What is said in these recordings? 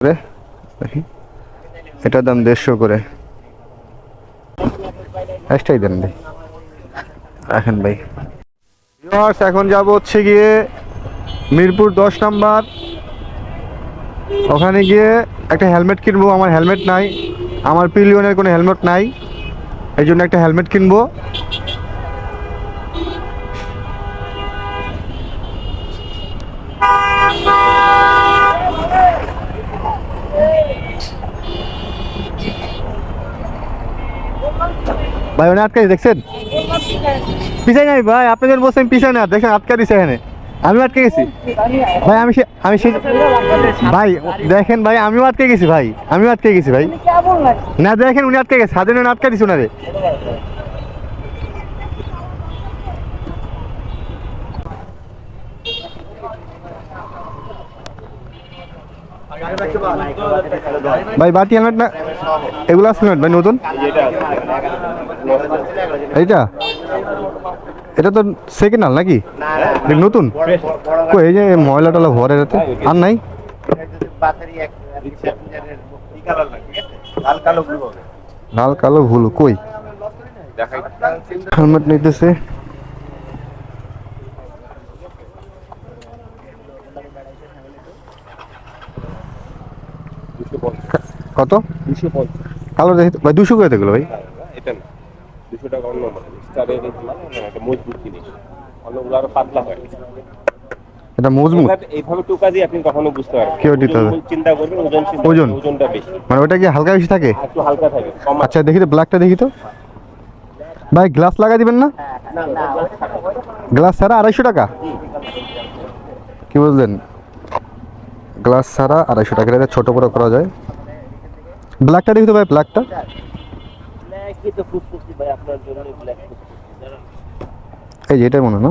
করে এটার দাম দেড়শো করে। একটাই দেন ভাই। রাখেন ভাই। এখন যাব হচ্ছে গিয়ে মিরপুর দশ নাম্বার। ওখানে গিয়ে একটা হেলমেট কিনবো। আমার হেলমেট নাই। আমার পিলিয়নের কোনো হেলমেট নাই। এই জন্য একটা হেলমেট কিনবো। ভাই, ওনে আটকাই দেখছেন? পিছাই নাই ভাই আপনি যখন বলছেন পিছাই না দেখেন আটকা দিছে এখানে। আমি আটকে গেছি। ভাই, আমি আমি ভাই, দেখেন ভাই, আমিও আটকে গেছি ভাই, আমিও আটকে গেছি ভাই। না, দেখেন, উনি আটকে গেছে হাজার আটকা দিছে ওনারে ভাই বাটি হেলমেট না এগুলো আছে ভাই, নতুন? এইটা? এটা তো সেকেন্ড হাল নাকি নতুন? কই এই যে ময়লা টলা ভরে এটাতে আর নাই? লাল কালো ভুল কই? হেলমেট নিতেছে। কত? কালো দেখি ভাই দুশো করে দেখল ভাই। টাকা অন্য মাল স্টারের মানে একটা মজবুত জিনিস। অন্যগুলো আরও পাতলা হয় এটা মজবুত? এইভাবে- এইভাবে টোকা দিয়ে আপনি কখনো বুঝতে পারবেন কি দিতে হবে? চিন্তা করবেন ওজন ওজন? ওজনটা বেশি। মানে ওটা কি হালকা বেশি থাকে? একটু হালকা থাকে আচ্ছা দেখি তো ব্ল্যাকটা দেখি তো। ভাই গ্লাস লাগা দিবেন না? গ্লাস ছাড়া আড়াইশো টাকা? কি বুঝলেন গ্লাস ছাড়া আড়াইশো টাকা। এটা ছোট বড় করা যায়। ব্ল্যাকটা দেখি তো ভাই ব্ল্যাকটা ফুসফুসি ভাই আপনার জন্য ব্ল্যাক এই যে এটাই মনে না?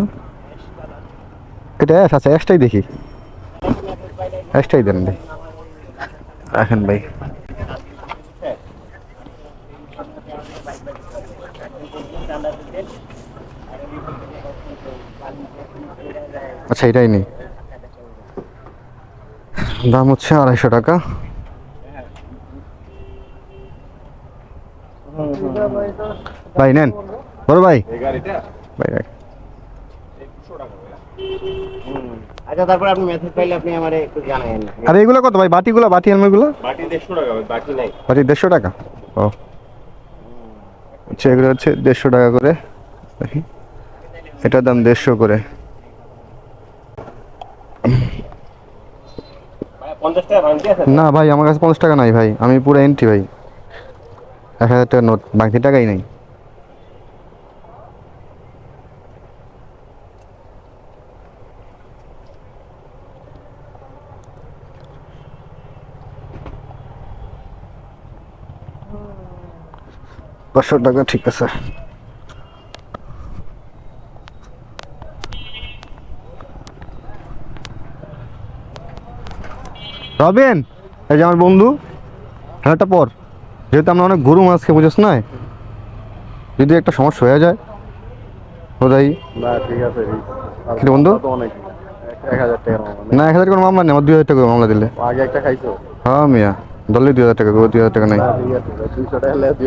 এটা অ্যাশ আছে অ্যাশটাই দেখি। অ্যাশটাই দেন ভাই। রাখেন ভাই। আচ্ছা এটাই নেই। দাম হচ্ছে আড়াইশো টাকা। ভাই নেন। বড় ভাই। এই ভাই ভাই আচ্ছা তারপর আপনি মেসেজ পাইলে আপনি আমারে একটু জানাবেন আর এগুলো কত ভাই? বাটিগুলো বাটি হেলমেটগুলো বাটি দেড়শো টাকা ভাই, বাটি নাই। বাটি দেড়শো টাকা? ও। আচ্ছা এগুলো হচ্ছে দেড়শো টাকা করে। দেখি। এটার দাম দেড়শো করে। ভাই পঞ্চাশ টাকা না ভাই আমার কাছে পঞ্চাশ টাকা নাই ভাই। আমি পুরো এন্ট্রি ভাই। এক হাজার টাকা নোট বাকি টাকাই নাই। পাঁচশো টাকা ঠিক আছে। রবেন, এই যে আমার বন্ধু, খেলাটা পর। যেহেতু আমরা অনেক গরু মাছ খেয়ে বুঝেছ না? যদি একটা সমস্যা হয়ে যায় ঠিক আছে বন্ধু? না এক হাজার করে মামলা নেই আমার দুই হাজার টাকা করে মামলা দিলে। আগে একটা খাইছো? হ্যাঁ মিয়া। ধরলে দুই হাজার টাকা করে দুই হাজার টাকা নাই।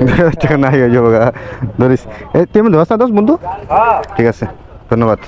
দুই হাজার টাকা নাই হয়ে যাব ধরিস। এই তুই আমি ধরস না দোষ বন্ধু? ঠিক আছে ধন্যবাদ।